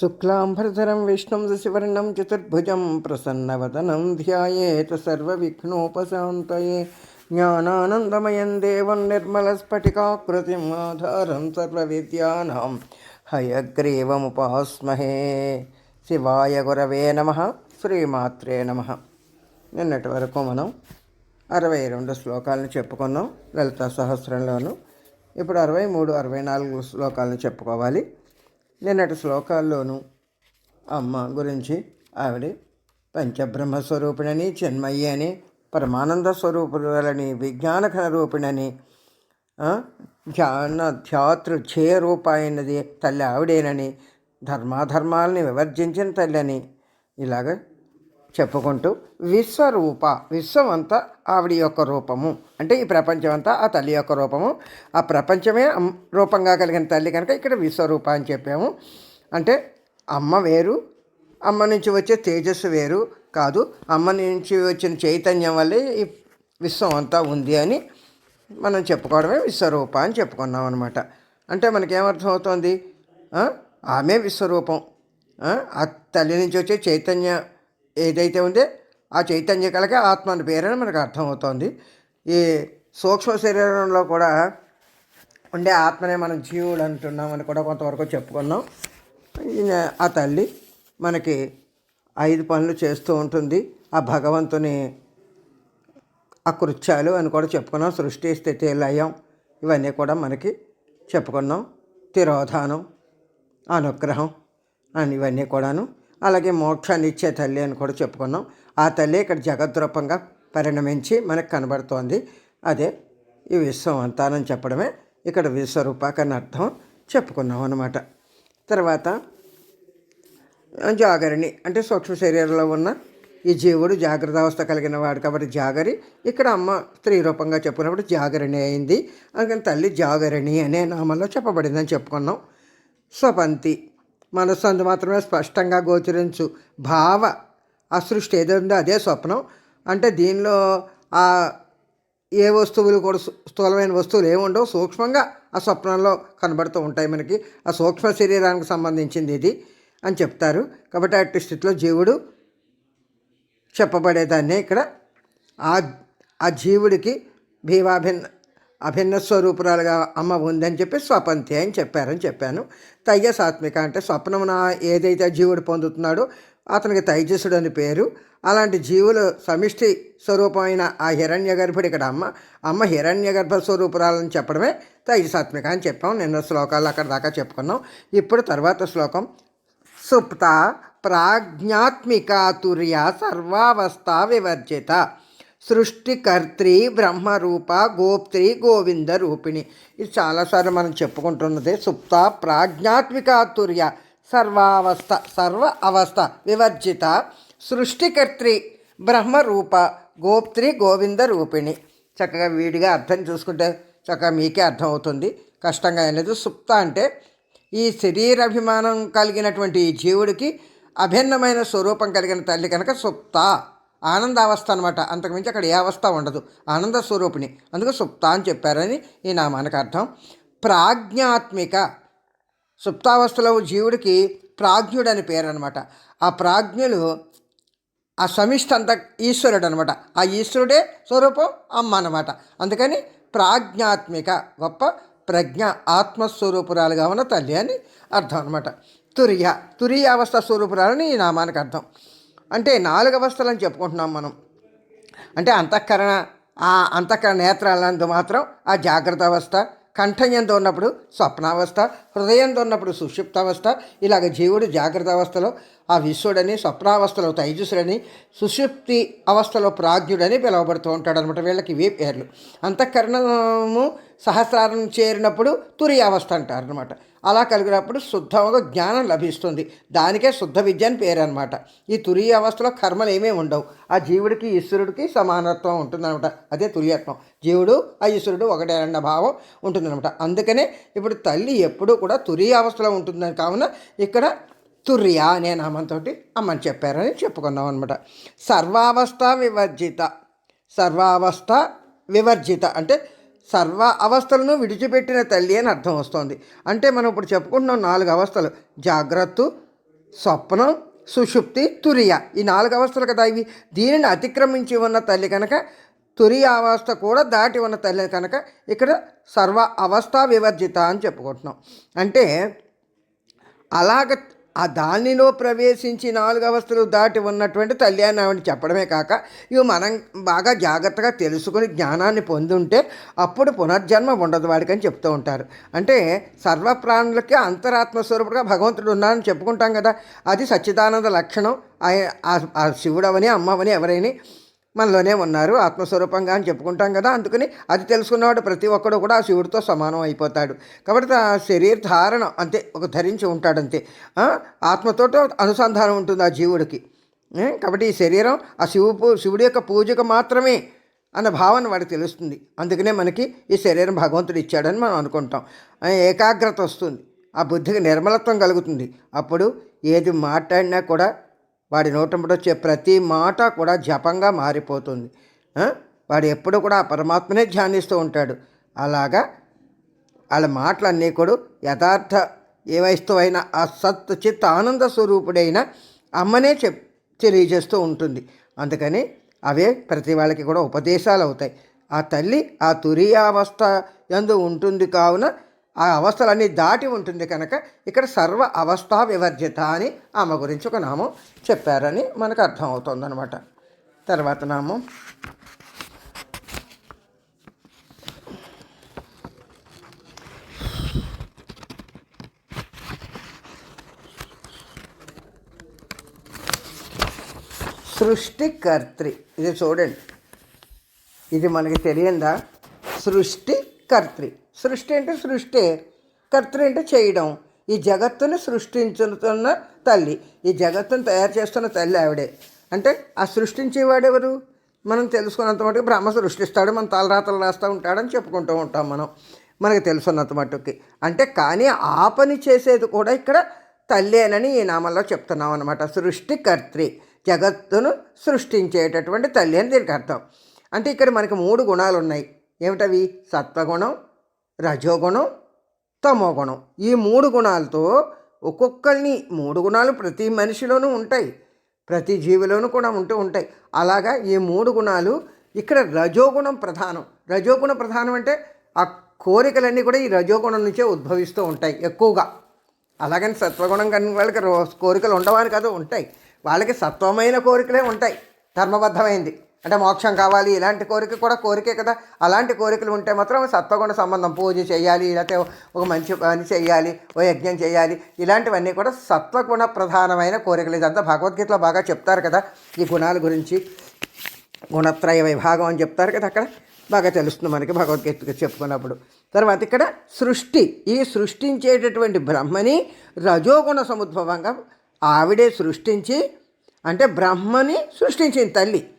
శుక్లాంబరధరం విష్ణుం శశివర్ణం చతుర్భుజం ప్రసన్నవదనం ధ్యాయేత సర్వవిఘ్నోపశాంతయే. జ్ఞానానందమయం దేవం నిర్మలస్ఫటికాకృతిం ఆధారం సర్వవిద్యానాం హయగ్రీవముపాస్మహే. శివాయ గురవే నమ శ్రీమాత్రే నమ. నిన్నటి వరకు మనం అరవై రెండు శ్లోకాలను చెప్పుకున్నాం లలిత సహస్రంలోను. ఇప్పుడు అరవై మూడు అరవై నాలుగు శ్లోకాలను చెప్పుకోవాలి. నిన్నటి శ్లోకాల్లోనూ అమ్మ గురించి ఆవిడ పంచబ్రహ్మ స్వరూపిణని చిన్మయ్యి అని పరమానంద స్వరూపులని విజ్ఞానఘన రూపిణని ధ్యాన ధ్యాతృ ఛేయ రూపాయినది తల్లి ఆవిడేనని ధర్మాధర్మాలని వివర్జించిన తల్లి అని ఇలాగ చెప్పుకుంటూ విశ్వరూప విశ్వం అంతా ఆవిడ యొక్క రూపము. అంటే ఈ ప్రపంచం అంతా ఆ తల్లి యొక్క రూపము. ఆ ప్రపంచమే రూపంగా కలిగిన తల్లి కనుక ఇక్కడ విశ్వరూప అని చెప్పాము. అంటే అమ్మ వేరు అమ్మ నుంచి వచ్చే తేజస్సు వేరు కాదు. అమ్మ నుంచి వచ్చిన చైతన్యం వల్లే ఈ విశ్వం అంతా ఉంది అని మనం చెప్పుకోవడమే విశ్వరూప అని చెప్పుకున్నాం అనమాట అంటే మనకేమర్థం అవుతుంది ఆమె విశ్వరూపం. ఆ తల్లి నుంచి వచ్చే చైతన్య ఏదైతే ఉందో ఆ చైతన్య కలక ఆత్మ అని పేరని మనకు అర్థమవుతోంది. ఈ సూక్ష్మ శరీరంలో కూడా ఉండే ఆత్మనే మనం జీవుడు అంటున్నామని కూడా కొంతవరకు చెప్పుకున్నాం. ఆ తల్లి మనకి ఐదు పనులు చేస్తూ ఉంటుంది. ఆ భగవంతుని అకృత్యాలు అని కూడా చెప్పుకున్నాం. సృష్టి స్థితి లయం ఇవన్నీ కూడా మనకి చెప్పుకున్నాం. తిరోధానం అనుగ్రహం అని ఇవన్నీ కూడాను అలాగే మోక్షాన్ని ఇచ్చే తల్లి అని కూడా చెప్పుకున్నాం. ఆ తల్లి ఇక్కడ జగద్రూపంగా పరిణమించి మనకు కనబడుతోంది. అదే ఈ విశ్వం అంతానని చెప్పడమే ఇక్కడ విశ్వరూపాకని అర్థం చెప్పుకున్నాం అనమాట తర్వాత జాగరిణి అంటే సూక్ష్మ శరీరంలో ఉన్న ఈ జీవుడు జాగ్రత్త అవస్థ కలిగిన వాడు కాబట్టి జాగరి. ఇక్కడ అమ్మ స్త్రీ రూపంగా చెప్పుకున్నప్పుడు జాగరిణి అయింది. అందుకని తల్లి జాగరిణి అనే నామంలో చెప్పబడిందని చెప్పుకున్నాం. స్వపంతి మనస్సు అందు మాత్రమే స్పష్టంగా గోచరించు. భావ అసృష్టి సృష్టి ఏదో ఉందో అదే స్వప్నం. అంటే దీనిలో ఆ ఏ వస్తువులు కూడా స్థూలమైన వస్తువులు ఏముండవు సూక్ష్మంగా ఆ స్వప్నంలో కనబడుతూ ఉంటాయి మనకి. ఆ సూక్ష్మ శరీరానికి సంబంధించింది ఇది అని చెప్తారు. కాబట్టి అట్టి స్థితిలో జీవుడు చెప్పబడేదాన్ని ఇక్కడ. ఆ ఆ జీవుడికి భీవాభిన్న అభిన్న స్వరూపురాలుగా అమ్మ ఉందని చెప్పి స్వపంతి అని చెప్పారని చెప్పాను. తైజసాత్మిక అంటే స్వప్నమున ఏదైతే జీవుడు పొందుతున్నాడో అతనికి తైజసుడు అని పేరు. అలాంటి జీవులు సమిష్టి స్వరూపమైన ఆ హిరణ్య గర్భుడు ఇక్కడ అమ్మ అమ్మ హిరణ్య గర్భ స్వరూపురాలని చెప్పడమే తైజసాత్మిక అని చెప్పాం. నిన్న శ్లోకాలు అక్కడ దాకా చెప్పుకున్నాం. ఇప్పుడు తర్వాత శ్లోకం. సుప్త ప్రాజ్ఞాత్మికాతుర్య సర్వావస్థ వివర్జిత. సృష్టికర్త్రి బ్రహ్మరూప గోప్త్రి గోవింద రూపిణి. ఇది చాలాసార్లు మనం చెప్పుకుంటున్నది. సుప్త ప్రాజ్ఞాత్మికాతుర్య సర్వావస్థ సర్వ అవస్థ వివర్జిత సృష్టికర్త్రి బ్రహ్మరూప గోప్త్రి గోవింద రూపిణి. చక్కగా వీడిగా అర్థం చూసుకుంటే చక్కగా మీకే అర్థం అవుతుంది కష్టంగా అనేది లేదు. సుప్త అంటే ఈ శరీరాభిమానం కలిగినటువంటి ఈ జీవుడికి అభిన్నమైన స్వరూపం కలిగిన తల్లి కనుక సుప్త. ఆనందావస్థ అనమాట అంతకుమించి అక్కడ ఏ అవస్థ ఉండదు. ఆనంద స్వరూపిణి. అందుకు సుప్త అని చెప్పారని ఈ నామానికి అర్థం. ప్రాజ్ఞాత్మిక. సుప్తావస్థలో జీవుడికి ప్రాజ్ఞుడు అని పేరు అనమాట ఆ ప్రాజ్ఞులు ఆ సమిష్టి అంత ఈశ్వరుడు అనమాట ఆ ఈశ్వరుడే స్వరూపం అమ్మ అనమాట అందుకని ప్రాజ్ఞాత్మిక గొప్ప ప్రజ్ఞ ఆత్మస్వరూపురాలుగా ఉన్న తల్లి అని అర్థం అనమాట తురియ. తురియ అవస్థ స్వరూపురాలని ఈ నామానికి అర్థం. అంటే నాలుగు అవస్థలు అని చెప్పుకుంటున్నాం మనం. అంటే అంతఃకరణ ఆ అంతఃకరణ నేత్రాలందు మాత్రం ఆ జాగ్రత్త అవస్థ కంఠంయంతో ఉన్నప్పుడు స్వప్నావస్థ హృదయంతో ఉన్నప్పుడు సుషుప్తావస్థ ఇలాగ జీవుడు జాగ్రత్త అవస్థలో ఆ విశ్వడని స్వప్నావస్థలో తైజసుడని సుషుప్తి అవస్థలో ప్రాజ్ఞుడని పిలువబడుతూ ఉంటాడు అనమాట వీళ్ళకి ఇవే పేర్లు. అంతఃకరణము సహస్రారం చేరినప్పుడు తురి అవస్థ అంటారు అనమాట అలా కలిగినప్పుడు శుద్ధంగా జ్ఞానం లభిస్తుంది. దానికే శుద్ధ విద్య అని పేరు అనమాట ఈ తురియ అవస్థలో కర్మలు ఏమీ ఉండవు. ఆ జీవుడికి ఈశ్వరుడికి సమానత్వం ఉంటుందన్నమాట. అదే తురియత్వం జీవుడు ఆ ఈశ్వరుడు ఒకటే అన్న భావం ఉంటుందన్నమాట. అందుకనే ఇప్పుడు తల్లి ఎప్పుడూ కూడా తురియ అవస్థలో ఉంటుందని కావున ఇక్కడ తుర్య అనే నామంతో అమ్మని చెప్పారని చెప్పుకున్నాం అనమాట సర్వావస్థ వివర్జిత. సర్వావస్థ వివర్జిత అంటే సర్వ అవస్థలను విడిచిపెట్టిన తల్లి అని అర్థం వస్తుంది. అంటే మనం ఇప్పుడు చెప్పుకుంటున్నాం నాలుగు అవస్థలు. జాగ్రత్త స్వప్నం సుషుప్తి తురియ. ఈ నాలుగు అవస్థలు కదా ఇవి. దీనిని అతిక్రమించి ఉన్న తల్లి కనుక తురియ అవస్థ కూడా దాటి ఉన్న తల్లి కనుక ఇక్కడ సర్వ అవస్థ వివర్జిత అని చెప్పుకుంటున్నాం. అంటే అలాగ ఆ దానిలో ప్రవేశించి నాలుగు అవస్థలు దాటి ఉన్నటువంటి తల్లి అని ఆవిడ చెప్పడమే కాక ఇవి మనం బాగా జాగ్రత్తగా తెలుసుకుని జ్ఞానాన్ని పొందుంటే అప్పుడు పునర్జన్మ ఉండదు వాడికని చెప్తూ ఉంటారు. అంటే సర్వ ప్రాణులకి అంతరాత్మ స్వరూపుడుగా భగవంతుడు ఉన్నారని చెప్పుకుంటాం కదా. అది సచ్చిదానంద లక్షణం. ఆ- ఆ శివుడవని అమ్మవని ఎవరైనా మనలోనే ఉన్నారు ఆత్మస్వరూపంగా అని చెప్పుకుంటాం కదా. అందుకని అది తెలుసుకున్నవాడు ప్రతి ఒక్కడు కూడా ఆ శివుడితో సమానం అయిపోతాడు. కాబట్టి ఆ శరీర ధారణ అంతే ఒక ధరించి ఉంటాడు అంతే ఆత్మతోటో అనుసంధానం ఉంటుంది ఆ జీవుడికి. కాబట్టి ఈ శరీరం ఆ శివు శివుడి యొక్క పూజకు మాత్రమే అన్న భావన వాడికి తెలుస్తుంది. అందుకనే మనకి ఈ శరీరం భగవంతుడు ఇచ్చాడని మనం అనుకుంటాం. ఏకాగ్రత వస్తుంది. ఆ బుద్ధికి నిర్మలత్వం కలుగుతుంది. అప్పుడు ఏది మాట్లాడినా కూడా వాడి నోటంబడి వచ్చే ప్రతి మాట కూడా జపంగా మారిపోతుంది. వాడు ఎప్పుడు కూడా ఆ పరమాత్మనే ధ్యానిస్తూ ఉంటాడు. అలాగా వాళ్ళ మాటలన్నీ కూడా యథార్థ ఏ వయస్తువైన ఆ సత్ చిత్త ఆనంద స్వరూపుడైన అమ్మనే చెప్ తెలియజేస్తూ ఉంటుంది. అందుకని అవే ప్రతి వాళ్ళకి కూడా ఉపదేశాలు అవుతాయి ఆ తల్లి ఆ తురియావస్థ ఎందు ఉంటుంది కావున ఆ అవస్థలన్నీ దాటి ఉంటుంది కనుక ఇక్కడ సర్వ అవస్థా వివర్జిత అని ఆమె గురించి ఒక నామం చెప్పారని మనకు అర్థం తర్వాత నామం. సృష్టికర్త్రి. ఇది చూడండి. ఇది మనకి తెలియందా? సృష్టి కర్త్రి సృష్టి అంటే సృష్టి కర్తృ అంటే చేయడం. ఈ జగత్తుని సృష్టించుతున్న తల్లి ఈ జగత్తును తయారు చేస్తున్న తల్లి ఆవిడే. అంటే ఆ సృష్టించేవాడెవరు మనం తెలుసుకున్నంత మటుకు బ్రహ్మ సృష్టిస్తాడు మన తలరాతలు రాస్తూ ఉంటాడని చెప్పుకుంటూ ఉంటాం మనం. మనకి తెలుసున్నంత మట్టుకి అంటే కానీ ఆ పని చేసేది కూడా ఇక్కడ తల్లేనని ఈ నామంలో చెప్తున్నాం అనమాట సృష్టికర్త్రి జగత్తును సృష్టించేటటువంటి తల్లి అని దీనికి అర్థం. అంటే ఇక్కడ మనకి మూడు గుణాలు ఉన్నాయి ఏమిటవి? సత్వగుణం రజోగుణం తమోగుణం. ఈ మూడు గుణాలతో ఒక్కొక్కరిని మూడు గుణాలు ప్రతి మనిషిలోనూ ఉంటాయి. ప్రతి జీవిలోనూ కూడా ఉంటూ ఉంటాయి. అలాగా ఈ మూడు గుణాలు ఇక్కడ రజోగుణం ప్రధానం. రజోగుణ ప్రధానం అంటే ఆ కోరికలన్నీ కూడా ఈ రజోగుణం నుంచే ఉద్భవిస్తూ ఉంటాయి ఎక్కువగా. అలాగని సత్వగుణం కానీ వాళ్ళకి కోరికలు ఉండవని కాదు ఉంటాయి. వాళ్ళకి సత్వమైన కోరికలే ఉంటాయి. ధర్మబద్ధమైంది. అంటే మోక్షం కావాలి ఇలాంటి కోరిక కూడా కోరికే కదా. అలాంటి కోరికలు ఉంటే మాత్రం సత్వగుణ సంబంధం పూజ చేయాలి లేకపోతే ఒక మంచి పని చేయాలి ఓ యజ్ఞం చేయాలి ఇలాంటివన్నీ కూడా సత్వగుణ ప్రధానమైన కోరికలు. ఇదంతా భగవద్గీతలో బాగా చెప్తారు కదా. ఈ గుణాల గురించి గుణత్రయ విభాగం అని చెప్తారు కదా అక్కడ. బాగా తెలుస్తుంది మనకి భగవద్గీత చెప్పుకున్నప్పుడు. తర్వాత ఇక్కడ సృష్టి. ఈ సృష్టించేటటువంటి బ్రహ్మని రజోగుణ సముద్భవంగా ఆవిడే సృష్టించి అంటే బ్రహ్మని సృష్టించింది తల్లి.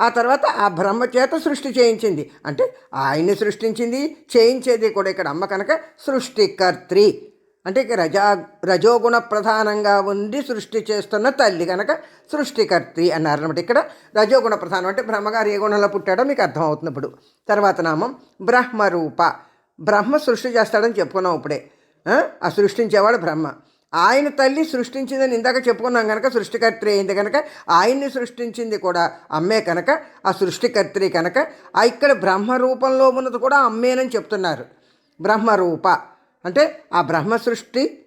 ఆ, తర్వాత ఆ బ్రహ్మ చేత సృష్టి చేయించింది. అంటే ఆయన్ని సృష్టించింది చేయించేది కూడా ఇక్కడ అమ్మ కనుక సృష్టికర్త్రి. అంటే ఇక రజా రజోగుణ ప్రధానంగా ఉండి సృష్టి చేస్తున్న తల్లి కనుక సృష్టికర్త్రి అన్నారు అనమాట ఇక్కడ రజోగుణ ప్రధానం అంటే బ్రహ్మగారు ఏ గుణంలో పుట్టాడో మీకు అర్థమవుతుంది ఇప్పుడు. తర్వాత నామం బ్రహ్మరూప. బ్రహ్మ సృష్టి చేస్తాడని చెప్పుకున్నాం ఇప్పుడే. ఆ సృష్టించేవాడు బ్రహ్మ. ఆయన తల్లి సృష్టించిందని ఇందాక చెప్పుకున్నాం కనుక సృష్టికర్త్రి అయింది కనుక ఆయన్ని సృష్టించింది కూడా అమ్మే కనుక ఆ సృష్టికర్త్రి కనుక ఆ ఇక్కడ బ్రహ్మ రూపంలో ఉన్నది కూడా అమ్మేనని చెప్తున్నారు. బ్రహ్మరూప. అంటే ఆ బ్రహ్మ సృష్టి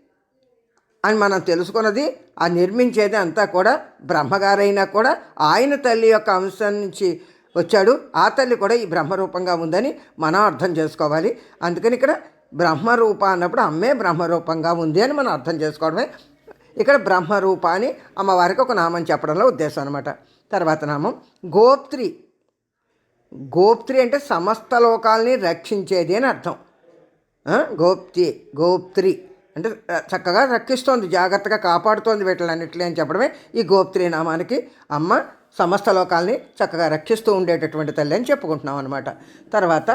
అని మనం తెలుసుకున్నది ఆ నిర్మించేది అంతా కూడా బ్రహ్మగారైనా కూడా ఆయన తల్లి యొక్క అంశం నుంచి వచ్చాడు. ఆ తల్లి కూడా ఈ బ్రహ్మరూపంగా ఉందని మనం అర్థం చేసుకోవాలి. అందుకని ఇక్కడ బ్రహ్మరూప అన్నప్పుడు అమ్మే బ్రహ్మరూపంగా ఉంది అని మనం అర్థం చేసుకోవడమే. ఇక్కడ బ్రహ్మరూప అని అమ్మవారికి ఒక నామం చెప్పడంలో ఉద్దేశం అనమాట తర్వాత నామం గోప్త్రి. గోప్త్రి అంటే సమస్త లోకాల్ని రక్షించేది అని అర్థం. గోప్తి గోప్త్రి. అంటే చక్కగా రక్షిస్తోంది జాగ్రత్తగా కాపాడుతోంది వీటిలన్నింటినీ అని చెప్పడమే ఈ గోప్త్రి నామానికి అమ్మ సమస్త లోకాల్ని చక్కగా రక్షిస్తూ ఉండేటటువంటి తల్లి అని చెప్పుకుంటున్నాం అనమాట తర్వాత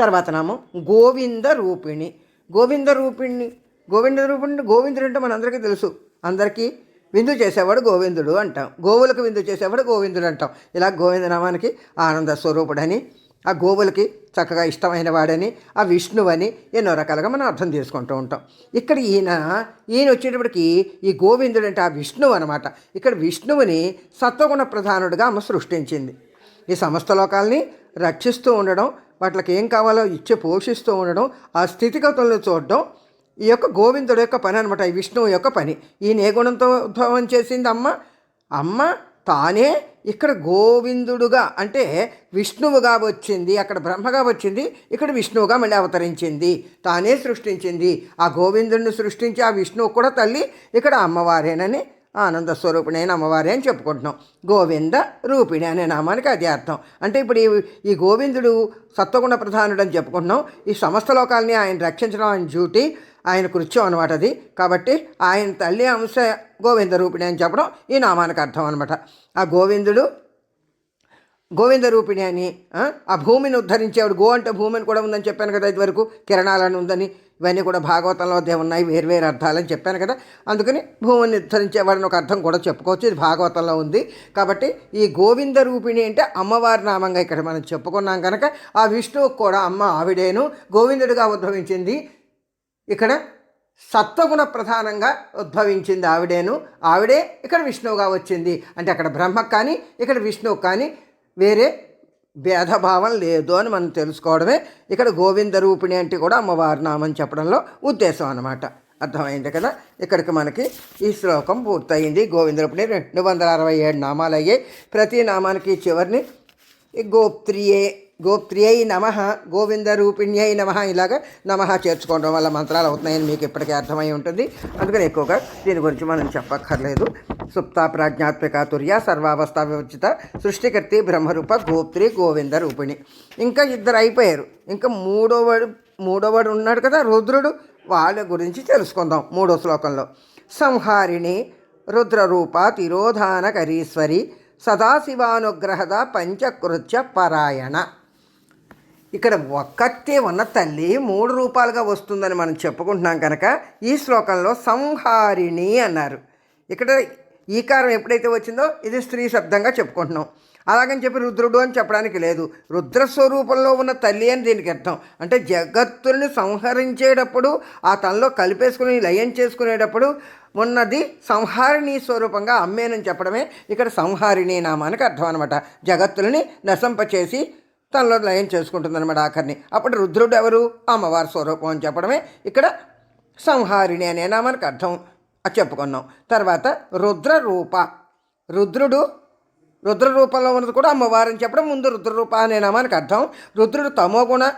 తర్వాత నామం గోవింద రూపిణి. గోవింద రూపిణి. గోవింద రూపిణి గోవిందుడు అంటే మనందరికీ తెలుసు. అందరికీ విందు చేసేవాడు గోవిందుడు అంటాం. గోవులకు విందు చేసేవాడు గోవిందుడు అంటాం. ఇలా గోవిందనామానికి ఆనంద స్వరూపుడని ఆ గోవులకి చక్కగా ఇష్టమైన వాడని ఆ విష్ణువని ఎన్నో రకాలుగా మనం అర్థం చేసుకుంటూ ఉంటాం. ఇక్కడ ఈయన ఈయన వచ్చేటప్పటికి ఈ గోవిందుడు అంటే ఆ విష్ణువు అనమాట ఇక్కడ విష్ణువుని సత్వగుణ ప్రధానుడిగా ఆమె సృష్టించింది. ఈ సమస్త లోకాల్ని రక్షిస్తూ ఉండడం వాటికి ఏం కావాలో ఇచ్చి పోషిస్తూ ఉండడం ఆ స్థితిగతులను చూడడం ఈ యొక్క గోవిందుడు యొక్క పని అనమాట ఈ విష్ణువు యొక్క పని. ఈయన ఏ గుణంతో ఉద్భవం చేసింది అమ్మ? అమ్మ తానే ఇక్కడ గోవిందుడుగా అంటే విష్ణువుగా వచ్చింది అక్కడ బ్రహ్మగా వచ్చింది ఇక్కడ విష్ణువుగా మళ్ళీ అవతరించింది. తానే సృష్టించింది. ఆ గోవిందుడిని సృష్టించి ఆ విష్ణువు కూడా తల్లి ఇక్కడ అమ్మవారేనని ఆనంద స్వరూపిణి అయిన అమ్మవారే అని చెప్పుకుంటున్నాం. గోవింద రూపిణి అనే నామానికి అది అర్థం. అంటే ఇప్పుడు ఈ గోవిందుడు సత్వగుణ ప్రధానుడు అని చెప్పుకుంటున్నాం. ఈ సమస్త లోకాలని ఆయన రక్షించడం ఆయన డ్యూటీ ఆయన కృత్యం అనమాట అది. కాబట్టి ఆయన తల్లి అంశ గోవింద రూపిణి అని చెప్పడం ఈ నామానికి అర్థం అనమాట ఆ గోవిందుడు గోవింద రూపిణి అని ఆ, భూమిని ఉద్ధరించేవాడు. గో అంటే భూమిని కూడా ఉందని చెప్పాను కదా ఇదివరకు. కిరణాలను ఉందని ఇవన్నీ కూడా భాగవతంలో అదే ఉన్నాయి వేర్వేరు అర్థాలని చెప్పాను కదా. అందుకని భూమిని నిర్ధరించేవాడిని ఒక అర్థం కూడా చెప్పుకోవచ్చు. ఇది భాగవతంలో ఉంది. కాబట్టి ఈ గోవింద రూపిణి అంటే అమ్మవారి నామంగా ఇక్కడ మనం చెప్పుకున్నాం కనుక ఆ విష్ణువుకు కూడా అమ్మ ఆవిడేను. గోవిందుడిగా ఉద్భవించింది. ఇక్కడ సత్వగుణ ప్రధానంగా ఉద్భవించింది ఆవిడేను. ఆవిడే ఇక్కడ విష్ణువుగా వచ్చింది. అంటే అక్కడ బ్రహ్మకు కానీ ఇక్కడ విష్ణువు కానీ వేరే భేదభావం లేదు అని మనం తెలుసుకోవడమే. ఇక్కడ గోవింద రూపిణి అంటే కూడా అమ్మవారి నామం చెప్పడంలో ఉద్దేశం అన్నమాట. అర్థమైంది కదా? ఇక్కడికి మనకి ఈ శ్లోకం పూర్తయింది. గోవింద రూపిణి రెండు వందల అరవై ఏడు నామాలు అయ్యాయి ప్రతి నామానికి చివరిని గోప్త్రియే గోప్త్రియై నమ గోవింద రూపిణ్యై నమ ఇలాగ నమ చేర్చుకోవడం వల్ల మంత్రాలు అవుతున్నాయని మీకు ఇప్పటికే అర్థమై ఉంటుంది. అందుకని ఎక్కువగా దీని గురించి మనం చెప్పక్కర్లేదు. సుప్త ప్రాజ్ఞాత్మిక తుర్య సర్వావస్థ వివచిత సృష్టికర్తి బ్రహ్మరూప గోప్త్రి గోవింద రూపిణి ఇంకా ఇద్దరు అయిపోయారు. ఇంకా మూడోవాడు మూడోవాడు ఉన్నాడు కదా రుద్రుడు వాళ్ళ గురించి తెలుసుకుందాం మూడో శ్లోకంలో. సంహారిణి రుద్రరూప తిరోధానకరీశ్వరి సదాశివానుగ్రహద పంచకృత్య పరాయణ. ఇక్కడ ఒక్కటే ఉన్న తల్లి మూడు రూపాలుగా వస్తుందని మనం చెప్పుకుంటున్నాం కనుక ఈ శ్లోకంలో సంహారిణి అన్నారు. ఇక్కడ ఈకారం ఎప్పుడైతే వచ్చిందో ఇది స్త్రీ శబ్దంగా చెప్పుకుంటున్నాం. అలాగని చెప్పి రుద్రుడు అని చెప్పడానికి లేదు. రుద్ర స్వరూపంలో ఉన్న తల్లి అని దీనికి అర్థం. అంటే జగత్తుల్ని సంహరించేటప్పుడు ఆ తనలో కలిపేసుకుని లయం చేసుకునేటప్పుడు ఉన్నది సంహారిణి స్వరూపంగా అమ్మేనని చెప్పడమే ఇక్కడ సంహారిణి నామానికి అర్థం అనమాట జగత్తుల్ని నశంపచేసి తనలో లయం చేసుకుంటుందన్నమాట ఆఖరిని. అప్పుడు రుద్రుడు ఎవరు? అమ్మవారి స్వరూపం అని చెప్పడమే. ఇక్కడ సంహారిణి అనే నామానికి అర్థం చెప్పుకున్నాం. తర్వాత రుద్ర రూప రుద్రుడు రుద్రరూపంలో ఉన్నది కూడా అమ్మవారని చెప్పడం ముందు రుద్రరూప అనే నామానికి అర్థం. రుద్రుడు తమోగుణ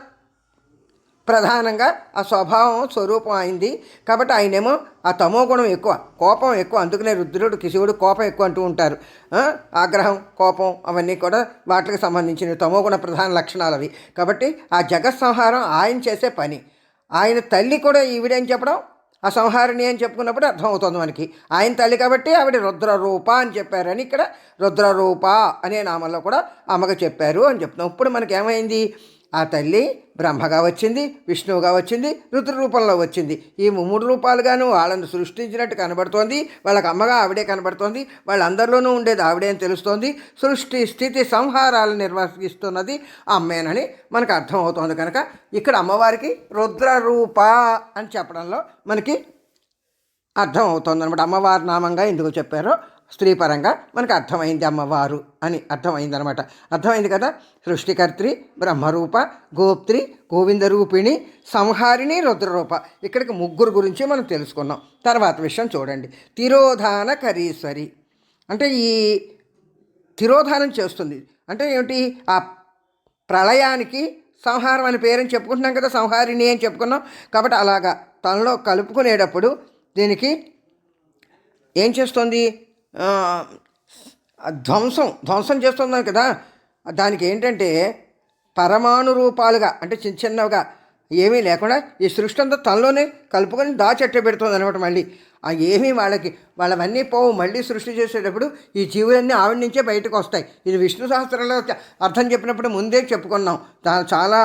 ప్రధానంగా ఆ స్వభావం స్వరూపం అయింది. కాబట్టి ఆయనేమో ఆ తమో గుణం ఎక్కువ కోపం ఎక్కువ. అందుకనే రుద్రుడు కిశివుడు కోపం ఎక్కువ అంటూ ఉంటారు. ఆగ్రహం కోపం అవన్నీ కూడా వాటికి సంబంధించిన తమో గుణ ప్రధాన లక్షణాలు అవి. కాబట్టి ఆ జగత్ సంహారం ఆయన చేసే పని. ఆయన తల్లి కూడా ఈవిడేం చెప్పడం? ఆ సంహారిణి అని చెప్పుకున్నప్పుడు అర్థమవుతుంది మనకి. ఆయన తల్లి కాబట్టి ఆవిడ రుద్రరూప అని చెప్పారని ఇక్కడ రుద్రరూప అనే నామంలో కూడా అమ్మగా చెప్పారు అని చెప్తున్నాం. ఇప్పుడు మనకి ఏమైంది ఆ తల్లి బ్రహ్మగా వచ్చింది విష్ణువుగా వచ్చింది రుద్ర రూపంలో వచ్చింది. ఈ మూడు రూపాలుగాను వాళ్ళని సృష్టించినట్టు కనబడుతోంది వాళ్ళకి అమ్మగా ఆవిడే కనబడుతోంది వాళ్ళందరిలోనూ ఉండేది ఆవిడే అని తెలుస్తోంది. సృష్టి స్థితి సంహారాలు నిర్వహిస్తున్నది అమ్మేనని మనకు అర్థమవుతోంది కనుక ఇక్కడ అమ్మవారికి రుద్ర రూప అని చెప్పడంలో మనకి అర్థం అవుతుంది అనమాట అమ్మవారి నామంగా ఎందుకు చెప్పారో స్త్రీపరంగా మనకు అర్థమైంది అమ్మవారు అని అర్థమైంది అనమాట అర్థమైంది కదా? సృష్టికర్త్రి బ్రహ్మరూప గోప్త్రి గోవింద రూపిణి సంహారిణి రుద్రరూప. ఇక్కడికి ముగ్గురు గురించి మనం తెలుసుకున్నాం. తర్వాత విషయం చూడండి. తిరోధాన కరీశ్వరి. అంటే ఈ తిరోధానం చేస్తుంది. అంటే ఏమిటి? ఆ ప్రళయానికి సంహారం అని పేరని చెప్పుకుంటున్నాం కదా? సంహారిణి అని చెప్పుకున్నాం. కాబట్టి అలాగా తనలో కలుపుకునేటప్పుడు దీనికి ఏం చేస్తుంది? ధ్వంసం ధ్వంసం చేస్తున్నాం కదా. దానికి ఏంటంటే పరమాణు రూపాలుగా అంటే చిన్న చిన్నవిగా ఏమీ లేకుండా ఈ సృష్టి అంతా తనలోనే కలుపుకొని దాచెట్ట పెడుతుంది అనమాట మళ్ళీ. ఆ ఏమీ వాళ్ళకి వాళ్ళవన్నీ పోవు మళ్ళీ సృష్టి చేసేటప్పుడు ఈ జీవులన్నీ ఆవిడ నుంచే బయటకు వస్తాయి. ఇది విష్ణు సహస్రంలో అర్థం చెప్పినప్పుడు ముందే చెప్పుకున్నాం. చాలా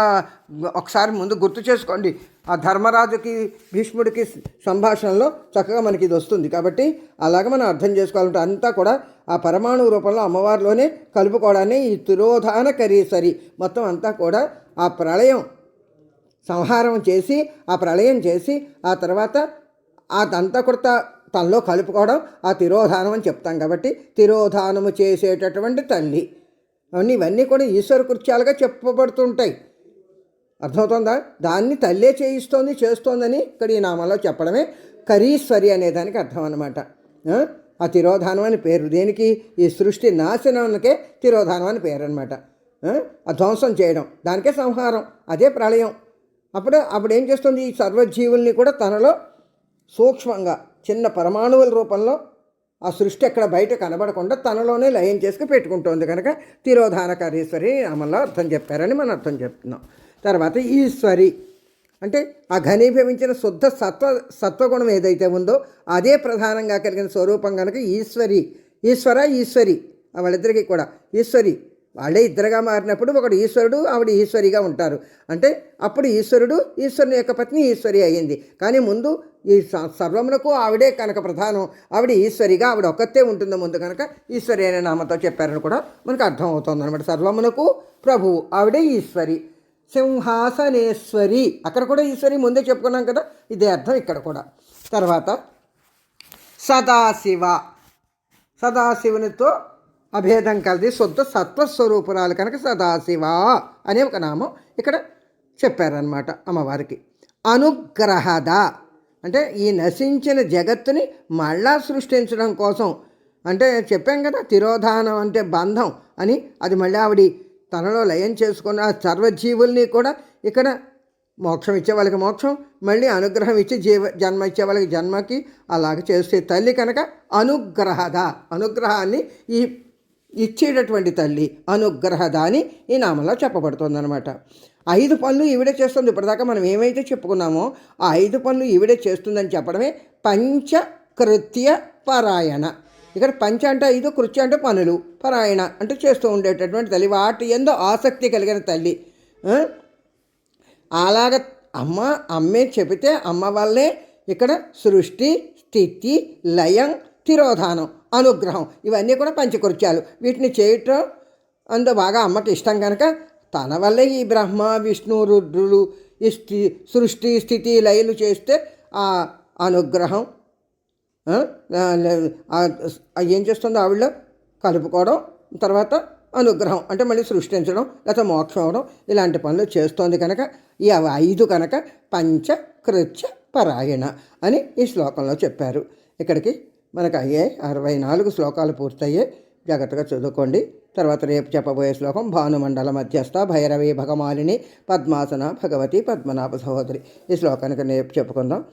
ఒకసారి ముందు గుర్తు చేసుకోండి. ఆ ధర్మరాజుకి భీష్ముడికి సంభాషణలో చక్కగా మనకి ఇది వస్తుంది. కాబట్టి అలాగ మనం అర్థం చేసుకోవాలంటే అంతా కూడా ఆ పరమాణు రూపంలో అమ్మవారిలోనే కలుపుకోవడాన్ని ఈ తిరోధాన కరీసరి. మొత్తం అంతా కూడా ఆ ప్రళయం సంహారం చేసి ఆ ప్రళయం చేసి ఆ తర్వాత ఆ దంత కుర్త తనలో కలుపుకోవడం ఆ తిరోధానం అని చెప్తాం కాబట్టి తిరోధానము చేసేటటువంటి తల్లి. అవన్నీ ఇవన్నీ కూడా ఈశ్వర కృత్యాలుగా చెప్పబడుతుంటాయి. అర్థమవుతుందా? దాన్ని తల్లే చేయిస్తోంది చేస్తోందని ఇక్కడ ఈ నామాలో చెప్పడమే కరీశ్వరి అనే దానికి అర్థం అనమాట ఆ? తిరోధానం అని పేరు. దేనికి? ఈ సృష్టి నాశనంకే తిరోధానం అని పేరు అనమాట ఆ ధ్వంసం చేయడం. దానికే సంహారం. అదే ప్రళయం. అప్పుడు అప్పుడు ఏం చేస్తుంది? ఈ సర్వజీవుల్ని కూడా తనలో సూక్ష్మంగా చిన్న పరమాణువుల రూపంలో ఆ సృష్టి ఎక్కడ బయట కనబడకుండా తనలోనే లయం చేసుకు పెట్టుకుంటోంది కనుక తిరోధానకారీశ్వరి నామంలో అర్థం చెప్పారని మనం అర్థం చెప్తున్నాం. తర్వాత ఈశ్వరి అంటే ఆ ఘనీభవించిన శుద్ధ సత్వ సత్వగుణం ఏదైతే ఉందో అదే ప్రధానంగా కలిగిన స్వరూపం కనుక ఈశ్వరి ఈశ్వర ఈశ్వరి వాళ్ళిద్దరికీ కూడా ఈశ్వరి వాళ్ళే ఇద్దరుగా మారినప్పుడు ఒకడు ఈశ్వరుడు ఆవిడ ఈశ్వరిగా ఉంటారు. అంటే అప్పుడు ఈశ్వరుడు ఈశ్వరుని యొక్క పత్ని ఈశ్వరి అయ్యింది. కానీ ముందు ఈ సర్వమునకు ఆవిడే కనుక ప్రధానం. ఆవిడ ఈశ్వరిగా ఆవిడ ఒక్కతే ఉంటుంది ముందు కనుక ఈశ్వరి అనే నామతో చెప్పారని కూడా మనకు అర్థం అవుతుంది అనమాట సర్వమునకు ప్రభువు ఆవిడే ఈశ్వరి. సింహాసనేశ్వరి. అక్కడ కూడా ఈశ్వరి ముందే చెప్పుకున్నాం కదా. ఇదే అర్థం ఇక్కడ కూడా. తర్వాత సదాశివ. సదాశివునితో అభేదం కలిది శుద్ధ సత్వస్వరూపురాలు కనుక సదాశివ అనే ఒక నామం ఇక్కడ చెప్పారనమాట అమ్మవారికి. అనుగ్రహద అంటే ఈ నశించిన జగత్తుని మళ్ళా సృష్టించడం కోసం. అంటే చెప్పాం కదా తిరోధానం అంటే బంధం అని అది మళ్ళీ ఆవిడ తనలో లయం చేసుకున్న ఆ సర్వజీవుల్ని కూడా ఇక్కడ మోక్షం ఇచ్చే వాళ్ళకి మోక్షం మళ్ళీ అనుగ్రహం ఇచ్చి జీవ జన్మ ఇచ్చే వాళ్ళకి జన్మకి అలాగ చేసే తల్లి కనుక అనుగ్రహద అనుగ్రహాన్ని ఈ ఇచ్చేటటువంటి తల్లి అనుగ్రహద అని ఈ నామంలో చెప్పబడుతుందన్నమాట. ఐదు పనులు ఈవిడే చేస్తుంది. ఇప్పటిదాకా మనం ఏమైతే చెప్పుకున్నామో ఆ ఐదు పనులు ఈవిడే చేస్తుందని చెప్పడమే పంచకృత్య పరాయణ. ఇక్కడ పంచ అంటే ఐదు కృత్య అంటే పనులు పరాయణ అంటే చేస్తూ ఉండేటటువంటి తల్లి వాటి ఎందో ఆసక్తి కలిగిన తల్లి. అలాగ అమ్మ అమ్మే చెబితే అమ్మ వల్లే ఇక్కడ సృష్టి స్థితి లయం తిరోధానం. అనుగ్రహం. ఇవన్నీ కూడా పంచకృత్యాలు. వీటిని చేయటం అందు బాగా అమ్మకి ఇష్టం కనుక తన వల్లే ఈ బ్రహ్మ విష్ణు రుద్రులు ఈ సృష్టి స్థితి లయలు చేస్తే ఆ అనుగ్రహం ఏం చేస్తుందో ఆవిడ కలుపుకోవడం తర్వాత అనుగ్రహం అంటే మళ్ళీ సృష్టించడం లేకపోతే మోక్షం అవడం ఇలాంటి పనులు చేస్తోంది కనుక ఈ ఐదు కనుక పంచకృత్య పరాయణ అని ఈ శ్లోకంలో చెప్పారు. ఇక్కడికి మనకు అయ్యే అరవై నాలుగు శ్లోకాలు పూర్తయ్యే. జాగ్రత్తగా చదువుకోండి. తర్వాత రేపు చెప్పబోయే శ్లోకం భానుమండల మధ్యస్థ భైరవి భగమాలిని పద్మాసన భగవతి పద్మనాభ సహోదరి. ఈ శ్లోకానికి రేపు చెప్పుకుందాం.